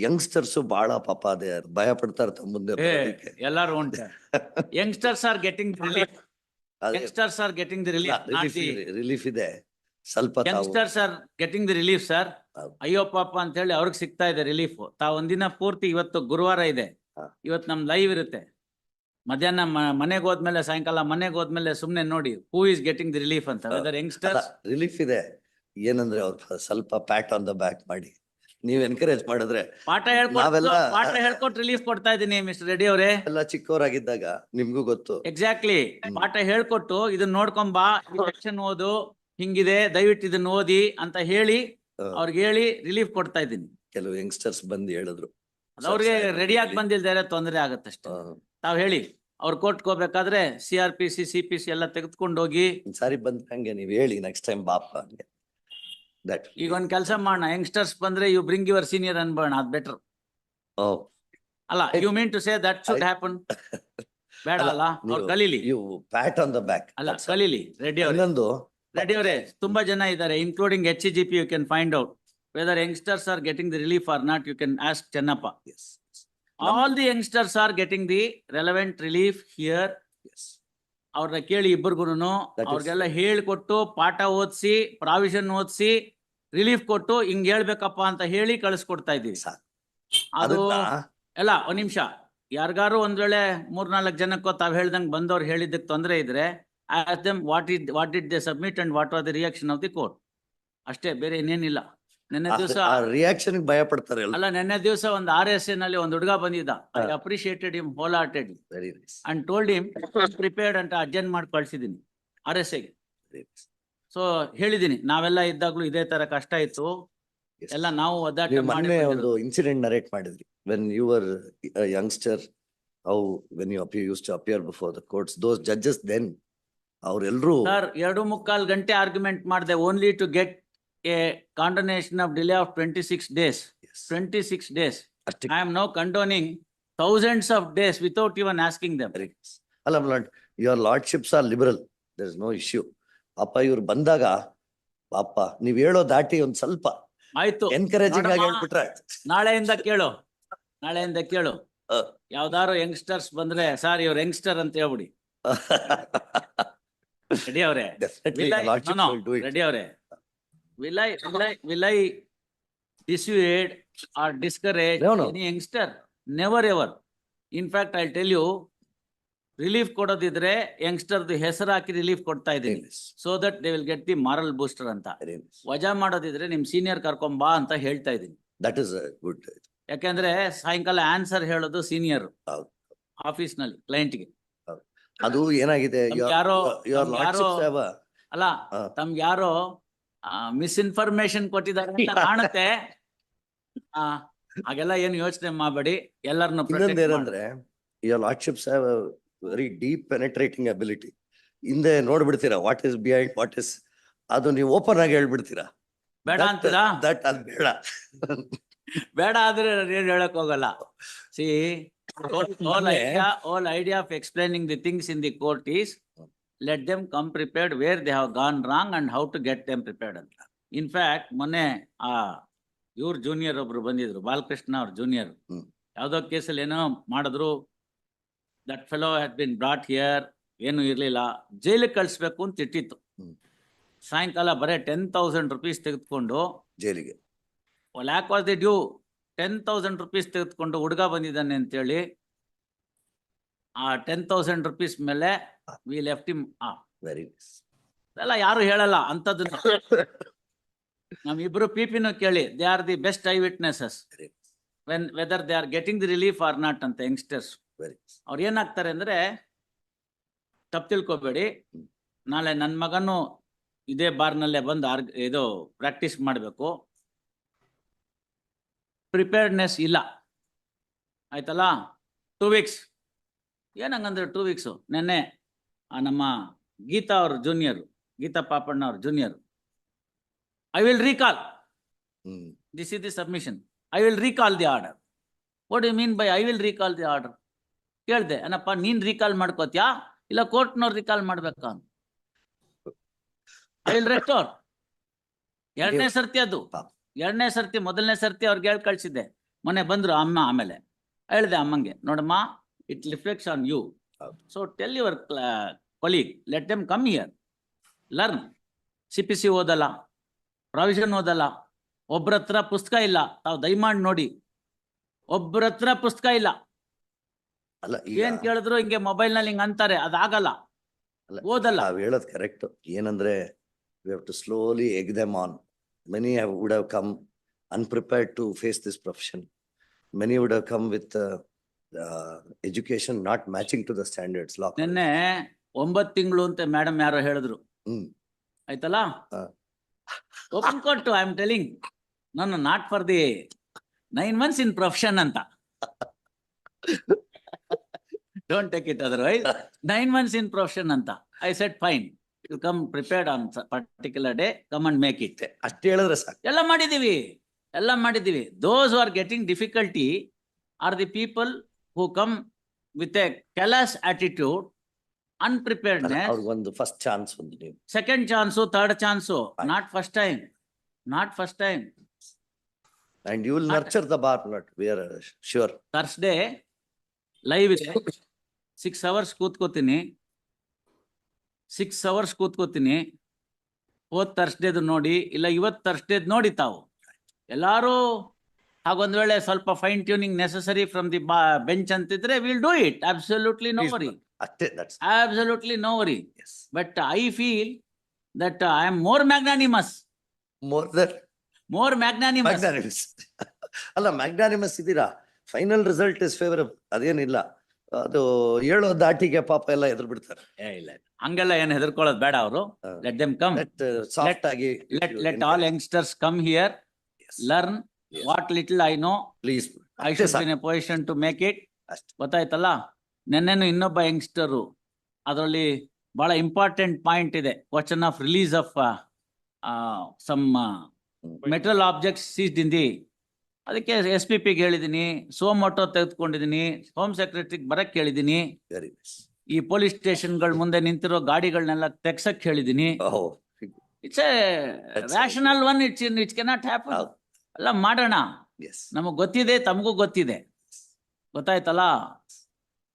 Youngsters ಬಹಳ ಪಾಪ ಅದೇ ಭಯ ಪಡ್ತಾರೆ ತಮ್ಮ ಮುಂದೆ ಬರೋದಕ್ಕೆ. ಎಲ್ಲಾರು ಉಂಟು. ಯಂಗ್ಸ್ಟರ್ಸ್ ಆರ್ ಗೆಟಿಂಗ್ ರಿಲೀಫ್ ಅದೇ. Youngsters are getting the relief relief relief ಇದೆ ಸ್ವಲ್ಪ ತಾವು youngsters are getting the relief sir ಹೌದು. ಅಯ್ಯೋ ಪಾಪ ಅಂತ ಹೇಳಿ ಅವ್ರಿಗೆ ಸಿಗ್ತಾ ಇದೆ ರಿಲೀಫ್ ತಾವ್ ಒಂದಿನ ಪೂರ್ತಿ ಇವತ್ತು ಗುರುವಾರ ಇದೆ. ಇವತ್ ಇವತ್ತು ನಮ್ ಲೈವ್ ಇರುತ್ತೆ. ಮಧ್ಯಾಹ್ನ ಮ- ಮನೆಗ್ ಹೋದ್ಮೇಲೆ ಸಾಯಂಕಾಲ ಮನೆಗ್ ಹೋದ್ಮೇಲೆ ಸುಮ್ನೆ ನೋಡಿ who is getting the relief ಅಂತ? ವೆದರ್ ಯಂಗ್ಸ್ಟರ್ಸ್ ರಿಲೀಫ್ ಇದೆ. ಏನಂದ್ರೆ ಅವ್ರು ಸ್ವಲ್ಪ ಪ್ಯಾಟ್ ಆನ್ ದ ಬ್ಯಾಕ್ ಮಾಡಿ. ನೀವ್ ಎನ್ಕರೇಜ್ ಮಾಡಿದ್ರೆ ಪಾಠ ನಾವೆಲ್ಲ- ಪಾಠ ಹೇಳ್ಕೊಟ್ ರಿಲೀಫ್ ಕೊಡ್ತಾ ಇದೀನಿ ಮಿಸ್ಟರ್ ರೆಡ್ಡಿ ಅವರೇ. ಎಲ್ಲ ಚಿಕ್ಕವರಾಗಿದ್ದಾಗ ನಿಮ್ಗೂ ಗೊತ್ತು. ಎಕ್ಸಾಕ್ಟ್ಲಿ ಪಾಠ ಹೇಳ್ಕೊಟ್ಟು ಇದನ್ನ ನೋಡ್ಕೊಂಬಾ ಸೆಕ್ಷನ್ ಓದು ಹಿಂಗಿದೆ ದಯವಿಟ್ಟು ಇದನ್ನ ಓದಿ ಅಂತ ಹೇಳಿ ಹಾ. ಅವ್ರಿಗೆ ಹೇಳಿ ರಿಲೀಫ್ ಕೊಡ್ತಾ ಇದ್ದೀನಿ. ಕೆಲವು ಯಂಗ್ಸ್ಟರ್ಸ್ ಬಂದು ಹೇಳಿದ್ರು. ಅವ್ರಿಗೆ ರೆಡಿ ಆಗಿ ಬಂದಿಲ್ದಾರೆ ತೊಂದರೆ ಆಗತ್ತಷ್ಟೇ ತಾವ್ ಹೇಳಿ ಅವ್ರು ಕೋರ್ಟ್ ಹೋಗ್ಬೇಕಾದ್ರೆ C R P C C P C ಎಲ್ಲ ತೆಗೆದುಕೊಂಡು ಹೋಗಿ ಸಾರಿ ಬಂದ್ ಹಂಗೆ ನೀವ್ ಹೇಳಿ ನೆಕ್ಸ್ಟ್ ಟೈಮ್ ಬಾಪ ಹಂಗೆ. ದಟ್ ಈಗ ಒಂದ್ ಕೆಲಸ ಮಾಡೋಣ ಯಂಗ್ಸ್ಟರ್ಸ್ ಬಂದ್ರೆ ಯು ಬ್ರಿಂಗ್ ಯುವರ್ ಸೀನಿಯರ್ ಅನ್ಬೋಣ ಅದ್ ಬೆಟರ್ ಅಲ್ಲ you mean to say that should happen ಬೇಡ ಅಲ್ಲ, ಅವ್ರು ಕಲೀಲಿ. You pat on the back ಅಲ್ಲ ಕಲೀಲಿ ರೆಡ್ಡಿ ಅವ್ರೆ. ಇನ್ನೊಂದು. ರೆಡ್ಡಿ ಅವರೇ ತುಂಬಾ ಜನ ಇದ್ದಾರೆ including H G P you can find out whether youngsters are getting the relief or not you can ask Chennappa all the youngsters are getting the relevant relief here. ಅವ್ರನ್ನ ಕೇಳಿ ಇಬ್ಬರಿಗೂನು is- ಅವ್ರಿಗೆಲ್ಲ ಹೇಳ್ಕೊಟ್ಟು ಪಾಠ ಓದಿಸಿ ಪ್ರಾವಿಷನ್ ಓದಿಸಿ relief ಕೊಟ್ಟು ಹಿಂಗ್ ಹೇಳ್ಬೇಕಪ್ಪ ಅಂತ ಹೇಳಿ ಕಳಿಸ್ಕೊಡ್ತಾ ಇದೀವಿ ಸರ್ ಅದು ಅಲ್ಲ ಎಲ್ಲ ಒಂದ್ ನಿಮಿಷ. ಯಾರಿಗಾರು ಒಂದ್ ವೇಳೆ ಮೂರ್ನಾಲ್ಕು ಜನಕ್ಕೋ ತಾವ್ ಹೇಳ್ದಂಗ್ ಬಂದವ್ರು ಹೇಳಿದ್ದಕ್ಕೆ ತೊಂದರೆ ಇದ್ರೆ ask them what is what it they submit and what are the reaction of the court ಅಷ್ಟೇ ಬೇರೆ ಇನ್ನೇನಿಲ್ಲ. ನಿನ್ನೆ ದಿವಸ ಆ ರಿಯಾಕ್ಷನ್ ಭಯ ಪಡ್ತಾರೆ ಅಲ್ಲ ನಿನ್ನೆ ದಿವಸ ಒಂದು ಆರ್ ಎಸ್ನಲ್ಲಿ ಒಂದು ಹುಡುಗ ಬಂದಿದ್ದ. I. Appreciated him whole hearted very nice and told him prepared ಅಂತ ಅರ್ಜೆಂಟ್ ಮಾಡಿ ಕಳ್ಸಿದೀನಿ ಆರ್ ಎಸ್ ಎಗೆ ಸೊ ಹೇಳಿದೀನಿ ನಾವೆಲ್ಲ ಇದ್ದಾಗ್ಲೂ ಇದೇ ತರ ಕಷ್ಟ ಇತ್ತು. ಎಲ್ಲ ನಾವು ಒದ್ದಾಟ ಮೊನ್ನೆ ಒಂದು ಇನ್ಸಿಡೆಂಟ್ ನರೇಟ್ ಮಾಡಿದ್ರಿ. When you are youngster how when you appear use to appear before the courts those judges then ಅವ್ರೆಲ್ರು sir ಎರಡು ಮುಕ್ಕಾಲು ಗಂಟೆ ಆರ್ಗ್ಯುಮೆಂಟ್ ಮಾಡಿದೆ only to get of delay of twenty six days twenty six days ಅಷ್ಟೇ I am no condoning thousands of days without even asking them Very nice. ಅಲ್ಲ lord your lordships are liberal there is no issue ಅಪ್ಪ ಇವ್ರು ಬಂದಾಗ ಪಾಪ ನೀವ್ ಹೇಳೋ ದಾಟಿ ಒಂದ್ ಸ್ವಲ್ಪ ಆಯ್ತು. ಎನ್ಕರೇಜಿಂಗ್ ಆಗಿ ನೋಡಮ್ಮ. ಹೇಳ್ಬಿಟ್ರೆ ನಾಳೆಯಿಂದ ಕೇಳು. ನಾಳೆಯಿಂದ ಕೇಳು. ಹ. ಯಾವ್ದಾರು ಯಂಗ್ಸ್ಟರ್ಸ್ ಬಂದ್ರೆ ಸರ್ ಇವ್ರ ಯಂಗ್ಸ್ಟರ್ ಅಂತ ಹೇಳ್ಬಿಡಿ. ರೆಡಿ ಅವ್ರೆ? Definitely, Will lordship no, no, will do it. Ready ಅವ್ರೆ? Will I will I will I dissuade or discourage No, no. any youngster? Never ever. In fact i'll tell you relief ಕೊಡೋದಿದ್ರೆ ಯಂಗ್ಸ್ಟರ್ದು ಹೆಸರು ಹಾಕಿ relief ಕೊಡ್ತಾ ಇದೀನಿ so that they will get the moral booster ಅಂತ. ವಜಾ ಮಾಡೋದಿದ್ರೆ ನಿಮ್ senior ಕರ್ಕೊಂಬಾ ಅಂತ ಹೇಳ್ತಾ ಇದೀನಿ ದಟ್ is ಗುಡ್ good. ಯಾಕಂದ್ರೆ ಸಾಯಂಕಾಲ ಆನ್ಸರ್ ಹೇಳೋದು ಸೀನಿಯರ್ ಹೌದು. ಆಫೀಸ್ನಲ್ಲಿ ಕ್ಲೈಂಟ್ಗೆ ಅದು ಏನಾಗಿದೆ? ನಮ್ಗೆ ಯಾರೋ ಯುವರ್ ನಮ್ಗೆ ಯಾರೋ ಲಾರ್ಡ್ಶಿಪ್ have a- ಅಲ್ಲ ಹಾ. ತಮ್ಗೆ ಯಾರೋ ಮಿಸ್ಇನ್ಫಾರ್ಮೇಶನ್ ಕೊಟ್ಟಿದ್ದಾರೆ ಅಂತ ಕಾಣುತ್ತೆ. ಆ, ಹಾಗೆಲ್ಲ ಏನು ಯೋಚನೆ ಮಾಡಬೇಡಿ. ಎಲ್ಲರನ್ನು ಇನ್ನೊಂದ್ ಏನಂದ್ರೆ lordships have very deep penetrating ability ಹಿಂದೆ ನೋಡ್ಬಿಡ್ತೀರಾ what is behind what is ಅದು ನೀವು ಓಪನ್ ಆಗಿ ಹೇಳ್ಬಿಡ್ತೀರಾ? ಬೇಡ ಅಂತೀರಾ? ದಟ್ ಅದು ಬೇಡ. ಬೇಡ ಆದ್ರೆ ಏನ್ ಹೇಳಕ್ ಹೋಗಲ್ಲ. See whole idea whole idea of explaining the things in the court is let them come prepared where they have gone wrong and how to get them prepared ಅಂತ. ಇನ್ಫ್ಯಾಕ್ಟ್ ಮೊನ್ನೆ ಆ ಇವ್ರ ಜೂನಿಯರ್ ಒಬ್ರು ಬಂದಿದ್ರು ಬಾಲಕೃಷ್ಣ ಅವ್ರ ಜೂನಿಯರ್ ಯಾವುದೋ ಕೇಸಲ್ಲಿ ಏನೋ ಮಾಡಿದ್ರು that fellow had been brought here ಏನು ಇರಲಿಲ್ಲ ಜೈಲಿಗೆ ಕಳಿಸ್ಬೇಕು ಅಂತ ಇಟ್ಟಿತ್ತು. ಸಾಯಂಕಾಲ ಬರೀ ಟೆನ್ ತೌಸಂಡ್ ರುಪೀಸ್ ತೆಗೆದುಕೊಂಡು ಜೈಲಿಗೆ. Lack was the due ten thousand rupees ತೆಗೆದುಕೊಂಡು ಹುಡುಗ ಬಂದಿದ್ದಾನೆ ಅಂತೇಳಿ ಆ ಟೆನ್ ತೌಸಂಡ್ ರುಪೀಸ್ ಮೇಲೆ we left him a very ಅದೆಲ್ಲ ಯಾರು ಹೇಳಲ್ಲ ಅಂಥದ್ದನ್ನ. ನಮ್ ಇಬ್ರು ಪಿ ಪಿನು ಕೇಳಿ they are the best eye witnesses when whether they are getting the relief or not ಅಂತ ಯಂಗ್ಸ್ಟರ್ಸ್ ವೆರಿ ಅವ್ರು ಏನಾಗ್ತಾರೆ ಅಂದ್ರೆ ತಪ್ಪು ತಿಳ್ಕೊಬೇಡಿ. ನಾಳೆ ನನ್ನ ಮಗನು ಇದೇ ಬಾರ್ನಲ್ಲೇ ಬಂದು ಆರ್ಗ್ ಇದು ಪ್ರಾಕ್ಟೀಸ್ ಮಾಡಬೇಕು. ಪ್ರಿಪೇರ್ಡ್ನೆಸ್ ಇಲ್ಲ. ಆಯ್ತಲ್ಲ? ಟೂ ವೀಕ್ಸ್ ಏನಂಗಂದ್ರೆ ಟೂ ವೀಕ್ಸು ನೆನ್ನೆ ಆ ನಮ್ಮ ಗೀತಾ ಅವ್ರ ಜೂನಿಯರ್ ಗೀತಾ ಪಾಪಣ್ಣ ಅವ್ರ junior I will recall this is the submission I will recall the order what you mean by I will recall the order ಕೇಳ್ದೆ ಏನಪ್ಪ ನೀನ್ ರೀಕಾಲ್ ಮಾಡ್ಕೋತ್ಯಾ? ಇಲ್ಲ ಕೋರ್ಟ್ನವ್ರು ರೀಕಾಲ್ ಮಾಡ್ಬೇಕಾ? ಐ ವಿಲ್ ರೆಸ್ಟೋರ್ ಎರಡನೇ ಸರ್ತಿ ಅದು. ಎರಡನೇ ಸರ್ತಿ ಮೊದಲನೇ ಸರ್ತಿ ಅವ್ರಿಗೆ ಹೇಳಿ ಕಳ್ಸಿದ್ದೆ. ಮೊನ್ನೆ ಬಂದ್ರು ಅಮ್ಮ ಆಮೇಲೆ. ಹೇಳ್ದೆ ಅಮ್ಮಂಗೆ ನೋಡಮ್ಮ it reflects on you So so tell your let let come come learn. Learn C P C ಓದಲ್ಲ ಪ್ರಾವಿಷನ್ ಓದಲ್ಲ ಒಬ್ರ ಹತ್ರ ಪುಸ್ತಕ ಇಲ್ಲ ತಾವು ದಯಮಾಡಿ ನೋಡಿ. ಒಬ್ರ ಹತ್ರ ಪುಸ್ತಕ ಇಲ್ಲ. ಅಲ್ಲ ಏನ್ ಕೇಳಿದ್ರು ಹಿಂಗೆ ಮೊಬೈಲ್ನಲ್ಲಿ ಹಿಂಗ ಅಂತಾರೆ ಅದಾಗಲ್ಲ. ಓದಲ್ಲ. ನಾವ್ ಹೇಳೋದ್ ಕರೆಕ್ಟ್. ಏನಂದ್ರೆ we have to slowly egg them on many would have come unprepared to face this profession many would have come with education not matching to the standards law ನಿನ್ನೆ ಒಂಬತ್ ತಿಂಗಳು ಅಂತ ಮೇಡಮ್ ಯಾರೋ ಹೇಳಿದ್ರು. ಹ್ಮ್. ಆಯ್ತಲ್ಲ? ಹಾ. Open court I am telling ನನ್ನ not for the nine months in profession ಅಂತ. Don't take it otherwise nine months in profession ಅಂತ. I set fine you come prepared on particular day come and make it ಅಷ್ಟೇ ಹೇಳಿದ್ರೆ sir ಎಲ್ಲ ಮಾಡಿದೀವಿ ಎಲ್ಲ ಮಾಡಿದೀವಿ those are getting difficulty are the people who come with a careless attitude unpreparedness ಅವ್ರಿಗೊಂದು first chance ಒಂದು ನೀವು. ಸೆಕೆಂಡ್ ಚಾನ್ಸು ಥರ್ಡ್ ಚಾನ್ಸು ಆಯ್ತು. Not first time not first time and you will Not- nurture the bar not we are sure Thursday live ಇದೆ. Six hours ಕೂತ್ಕೋತೀನಿ. Six hours ಕೂತ್ಕೋತೀನಿ. ಹೋದ್ ಥರ್ಸ್ಡೇದು ನೋಡಿ ಇಲ್ಲ ಇವತ್ತು ತರ್ಸ್ಡೇದ್ ನೋಡಿ ತಾವು. ಎಲ್ಲಾರು ಹಾಗೊಂದ್ ವೇಳೆ ಸ್ವಲ್ಪ fine tuning necessary from the bench ಅಂತಿದ್ರೆ will do it absolutely no worry ಅಷ್ಟೇ that's absolutely no worry but I feel that I am more magnanimous more that more magnanimous ಅಲ್ಲ ಮ್ಯಾಗ್ನಾನಿಮಸ್ ಇದ್ದೀರಾ? ಫೈನಲ್ ರಿಸಲ್ಟ್ ಇಸ್ ಫೇವರಬಲ್ ಅದೇನಿಲ್ಲ. ಅದು ಹೇಳೋ ದಾಟಿಗೆ ಪಾಪ ಎಲ್ಲ ಎದುರು ಬಿಡ್ತಾರೆ. ಇಲ್ಲ. ಹಂಗೆಲ್ಲ ಏನು ಹೆದರ್ಕೊಳ್ಳೋದು ಬೇಡ ಅವರು. ಲೆಟ್ ದೆಮ್ ಕಮ್ ಸಾಫ್ಟ್ ಆಗಿ let let all youngsters come here learn Yes. What little I know please I should in a position to make it ಅಷ್ಟೇ. ಗೊತ್ತಾಯ್ತಲ್ಲ? ನೆನ್ನೆನು ಇನ್ನೊಬ್ಬ ಯಂಗ್ಸ್ಟರು ಅದರಲ್ಲಿ ಬಹಳ ಇಂಪಾರ್ಟೆಂಟ್ ಪಾಯಿಂಟ್ ಇದೆ. Question of release of some metal objects seized in the ಅದಕ್ಕೆ S P ಪಿಗೆ ಹೇಳಿದೀನಿ ಸೋಮೋಟೋ ತೆಗೆದುಕೊಂಡಿದ್ದೀನಿ ಹೋಮ್ ಸೆಕ್ರೆಟರಿಗೆ ಬರಕ್ಕೆ ಹೇಳಿದ್ದೀನಿ ವೆರಿ ನೈಸ್ ಈ ಪೊಲೀಸ್ ಸ್ಟೇಷನ್ಗಳ ಮುಂದೆ ನಿಂತಿರೋ ಗಾಡಿಗಳನ್ನೆಲ್ಲ ತೆಗ್ಸಕ್ ಹೇಳಿದೀನಿ. ಓಹ್. It's a That's rational one it's it's cannot happen ಹೌದು. ಎಲ್ಲ ಮಾಡೋಣ. ನಮಗ್ ಗೊತ್ತಿದೆ ತಮಗೂ ಗೊತ್ತಿದೆ. ಗೊತ್ತಾಯ್ತಲ್ಲ?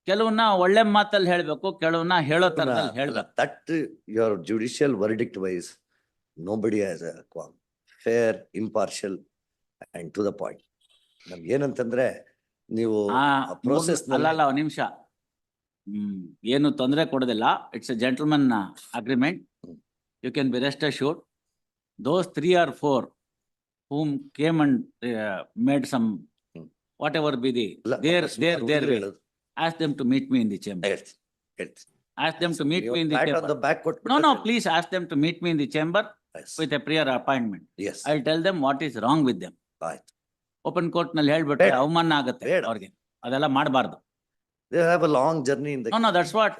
ಕೆಲವನ್ನ ಒಳ್ಳೆ ಮಾತಲ್ಲಿ ಹೇಳ್ಬೇಕು ಕೆಲವನ್ನ ಹೇಳೋ ತರದಲ್ಲಿ ಹೇಳ್ಬೇಕು. That your judicial verdict wise nobody as a qualm fair impartial and to the point ನಮ್ಗೆ ಏನಂತಂದ್ರೆ ನೀವು ಪ್ರೋಸೆಸ್ ಅಲ್ಲಲ್ಲ ಅಲ್ಲ ಅಲ್ಲ ನಿಮಿಷ. ಹ್ಮ್ ಏನು ತೊಂದರೆ ಕೊಡೋದಿಲ್ಲ. It's a gentleman agreement you can be rest assured those three or four Who came and made some hmm. Whatever be the ಅಲ್ಲ, ದೇರ್ ಅಕಸ್ಮಾತ್ ದೇರ್ ದೇರ್ ಹುಡುಗ್ರು ಹೇಳೋದು. Ask them to meet me in the chamber ಹೇಳ್ತೀನಿ, ಹೇಳ್ತೀನಿ. As them to meet ನೀವು me in the pat on chamber the back No, ಕೊಟ್ಬಿಟ್ರೆ no, ಹೇಳಿ. please ask them to meet me in the chamber Yes, with a prior appointment. yes, I'll tell them what is wrong with them. ಆಯ್ತು. Open court ನಲ್ಲಿ ಹೇಳ್ಬಿಟ್ರೆ ಬೇಡ. ಅವಮಾನ ಆಗುತ್ತೆ ಬೇಡ. ಅವ್ರಿಗೆ ಅದೆಲ್ಲ ಮಾಡಬಾರ್ದು They have a long journey in the. No no that's what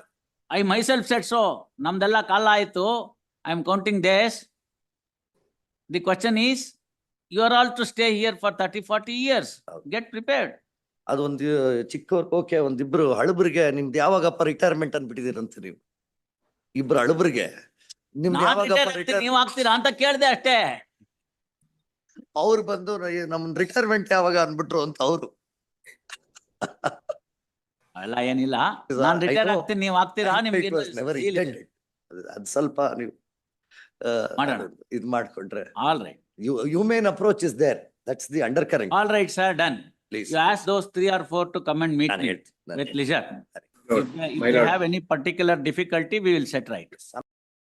I myself set so ನಮ್ದೆಲ್ಲ ಕಾಲ ಆಯ್ತು I am counting days the question is you are all to stay here for thirty forty years. Get prepared ಅದೊಂದು ಚಿಕ್ಕವ್ರಿಗೆ okay ಒಂದಿಬ್ರು ಹಳಬರಿಗೆ ನಿಮ್ದು ಯಾವಾಗಪ್ಪ retirement ಅನ್ಬಿಟ್ಟಿದ್ದೀರಂತ ನೀವು? ಇಬ್ರು ಹಳಬರಿಗೆ. ನಿಮ್ದು ಯಾವಾಗಪ್ಪ retire ನೀವ್ ಆಗ್ತೀರಾ ಅಂತ ಕೇಳ್ದೆ ಅಷ್ಟೇ. ಅವ್ರು ಬಂದು ನಮ್ ರಿಟೈರ್ಮೆಂಟ್ ಯಾವಾಗ ಅನ್ಬಿಟ್ರು ಅಂತ ಅವರು. ಅಲ್ಲ ಏನಿಲ್ಲ. ನಾನ್ ರಿಟೈರ್. ಆಗ್ತೀನಿ ನೀವ್ ಆಗ್ತೀರಾ? ನಿಮ್ಗೆ ಅದ್ ಸ್ವಲ್ಪ ನೀವು. ಇದ್ ಮಾಡ್ಕೊಂಡ್ರೆ. All right You, main approach is there. That's the undercurrent. All right, sir, done. Please. You ask those three or four to come and meet Done me it. With pleasure. leisure. If uh, if you have any particular difficulty, we will set right. Some-